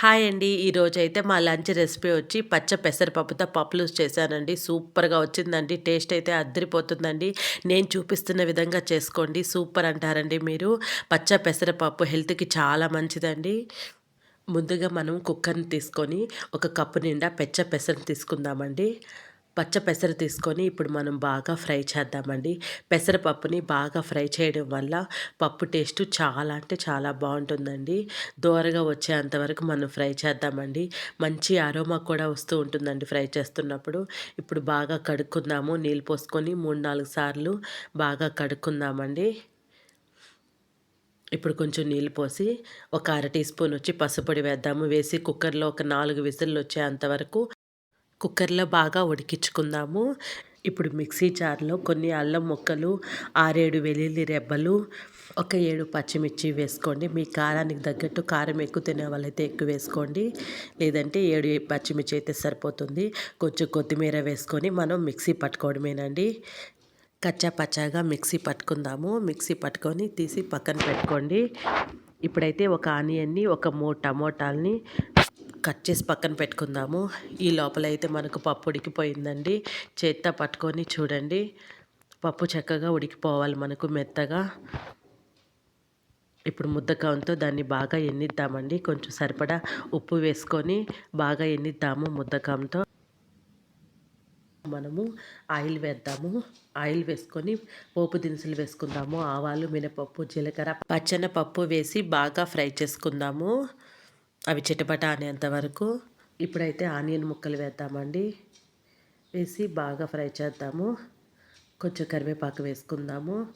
Hi అండి. ఈరోజు అయితే మా లంచ్ రెసిపీ వచ్చి పచ్చ పెసరపప్పుతో పప్పులు చేశానండి. సూపర్గా వచ్చిందండి. టేస్ట్ అయితే అద్దరిపోతుందండి. నేను చూపిస్తున్న విధంగా చేసుకోండి. సూపర్ అంటారండి మీరు. పచ్చ పెసరపప్పు హెల్త్కి చాలా మంచిదండి. ముందుగా మనం కుక్కర్ని తీసుకొని ఒక కప్పు నిండా పెచ్చ పెసరం తీసుకుందామండి. పచ్చ పెసర తీసుకొని ఇప్పుడు మనం బాగా ఫ్రై చేద్దామండి. పెసరపప్పుని బాగా ఫ్రై చేయడం వల్ల పప్పు టేస్ట్ చాలా అంటే చాలా బాగుంటుందండి. దోరగా వచ్చేంత వరకు మనం ఫ్రై చేద్దామండి. మంచి అరోమా కూడా వస్తూ ఉంటుందండి ఫ్రై చేస్తున్నప్పుడు. ఇప్పుడు బాగా కడుక్కుందాము. నీళ్ళు పోసుకొని మూడు నాలుగు సార్లు బాగా కడుక్కుందామండి. ఇప్పుడు కొంచెం నీళ్ళు పోసి ఒక అర టీ స్పూన్ వచ్చి పసుపొడి వేద్దాము. వేసి కుక్కర్లో ఒక నాలుగు విజిల్లు వచ్చేంత వరకు కుక్కర్లో బాగా ఉడికించుకుందాము. ఇప్పుడు మిక్సీ జార్లో కొన్ని అల్లం ముక్కలు ఆరేడు వెల్లుల్లి రెబ్బలు ఒక ఏడు పచ్చిమిర్చి వేసుకోండి. మీ కారానికి తగ్గట్టు కారం ఎక్కువ తినే వాళ్ళైతే ఎక్కువ వేసుకోండి. లేదంటే ఏడు పచ్చిమిర్చి అయితే సరిపోతుంది. కొంచెం కొత్తిమీర వేసుకొని మనం మిక్సీ పట్టుకోవడమేనండి. కచ్చా పచ్చాగా మిక్సీ పట్టుకుందాము. మిక్సీ పట్టుకొని తీసి పక్కన పెట్టుకోండి. ఇప్పుడైతే ఒక ఆనియన్ని ఒక మూడు టమోటాలని కట్ చేసి పక్కన పెట్టుకుందాము. ఈ లోపల అయితే మనకు పప్పు ఉడికిపోయిందండి. చేత్తో పట్టుకొని చూడండి. పప్పు చక్కగా ఉడికిపోవాలి మనకు మెత్తగా. ఇప్పుడు ముద్దకంతో దాన్ని బాగా ఎన్నిద్దామండి. కొంచెం సరిపడా ఉప్పు వేసుకొని బాగా ఎన్నిద్దాము ముద్దకంతో మనము ఆయిల్ వేద్దాము. ఆయిల్ వేసుకొని పోపు దినుసులు వేసుకుందాము. ఆవాలు మినపప్పు జీలకర్ర పచ్చనపప్పు వేసి బాగా ఫ్రై చేసుకుందాము. అవి చిటపట అనేంత వరకు. ఇప్పుడైతే ఆనియన్ ముక్కలు వేద్దామండి. వేసి బాగా ఫ్రై చేద్దాము. కొంచెం కరివేపాకు వేసుకుందాము.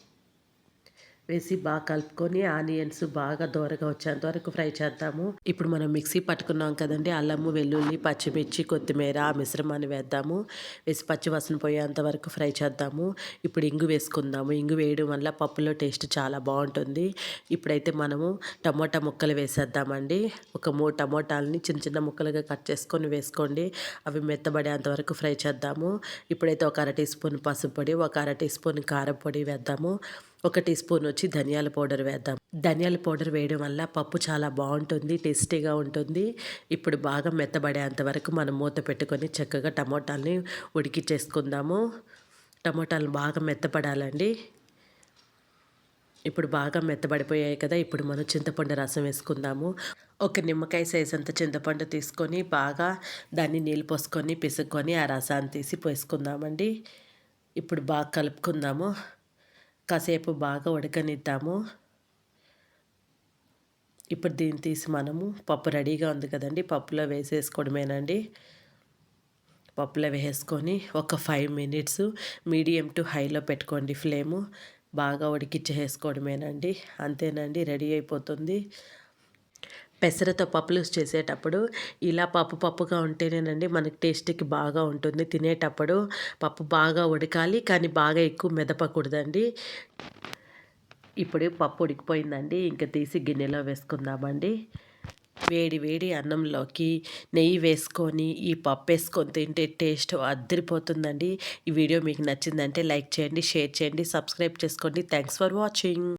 వేసి బాగా కలుపుకొని ఆనియన్స్ బాగా దూరగా వచ్చేంత వరకు ఫ్రై చేద్దాము. ఇప్పుడు మనం మిక్సీ పట్టుకున్నాం కదండి అల్లము వెల్లుల్లి పచ్చిమిర్చి కొత్తిమీర ఆ మిశ్రమాన్ని వేద్దాము. వేసి పచ్చివాసన పోయేంత వరకు ఫ్రై చేద్దాము. ఇప్పుడు ఇంగు వేసుకుందాము. ఇంగు వేయడం వల్ల పప్పులో టేస్ట్ చాలా బాగుంటుంది. ఇప్పుడైతే మనము టమోటా ముక్కలు వేసేద్దామండి. ఒక మూడు టమోటాలని చిన్న చిన్న ముక్కలుగా కట్ చేసుకొని వేసుకోండి. అవి మెత్తబడేంత వరకు ఫ్రై చేద్దాము. ఇప్పుడైతే ఒక అర టీ స్పూన్ పసుపు పొడి ఒక అర టీ స్పూన్ కారం పొడి వేద్దాము. ఒక టీ స్పూన్ వచ్చి ధనియాల పౌడర్ వేద్దాం. ధనియాల పౌడర్ వేయడం వల్ల పప్పు చాలా బాగుంటుంది టేస్టీగా ఉంటుంది. ఇప్పుడు బాగా మెత్తబడేంత వరకు మనం మూత పెట్టుకొని చక్కగా టమోటాలని ఉడికిచ్చేసుకుందాము. టమోటాలు బాగా మెత్తపడాలండి. ఇప్పుడు బాగా మెత్తబడిపోయాయి కదా ఇప్పుడు మనం చింతపండు రసం వేసుకుందాము. ఒక నిమ్మకాయ సైజ్ అంత చింతపండు తీసుకొని బాగా దాన్ని నీళ్ళు పోసుకొని పిసుక్కొని ఆ రసాన్ని తీసి పోసుకుందామండి. ఇప్పుడు బాగా కలుపుకుందాము. కాసేపు బాగా ఉడకనిద్దాము. ఇప్పుడు దీన్ని తీసి మనము పప్పు రెడీగా ఉంది కదండి పప్పులో వేసేసుకోవడమేనండి. పప్పులో వేసుకొని ఒక ఫైవ్ మినిట్స్ మీడియం టు హైలో పెట్టుకోండి ఫ్లేము బాగా ఉడికిచ్చేసుకోవడమేనండి. అంతేనండి రెడీ అయిపోతుంది. పెసరతో పప్పులు చేసేటప్పుడు ఇలా పప్పు పప్పుగా ఉంటేనేనండి మనకి టేస్ట్కి బాగా ఉంటుంది. తినేటప్పుడు పప్పు బాగా ఉడకాలి కానీ బాగా ఎక్కువ మెదపకూడదండి. ఇప్పుడు పప్పు ఉడికిపోయిందండి. ఇంకా తీసి గిన్నెలో వేసుకుందామండి. వేడి వేడి అన్నంలోకి నెయ్యి వేసుకొని ఈ పప్పు వేసుకొని తింటే టేస్ట్ అద్దరిపోతుందండి. ఈ వీడియో మీకు నచ్చిందంటే లైక్ చేయండి షేర్ చేయండి సబ్స్క్రైబ్ చేసుకోండి. Thanks for watching.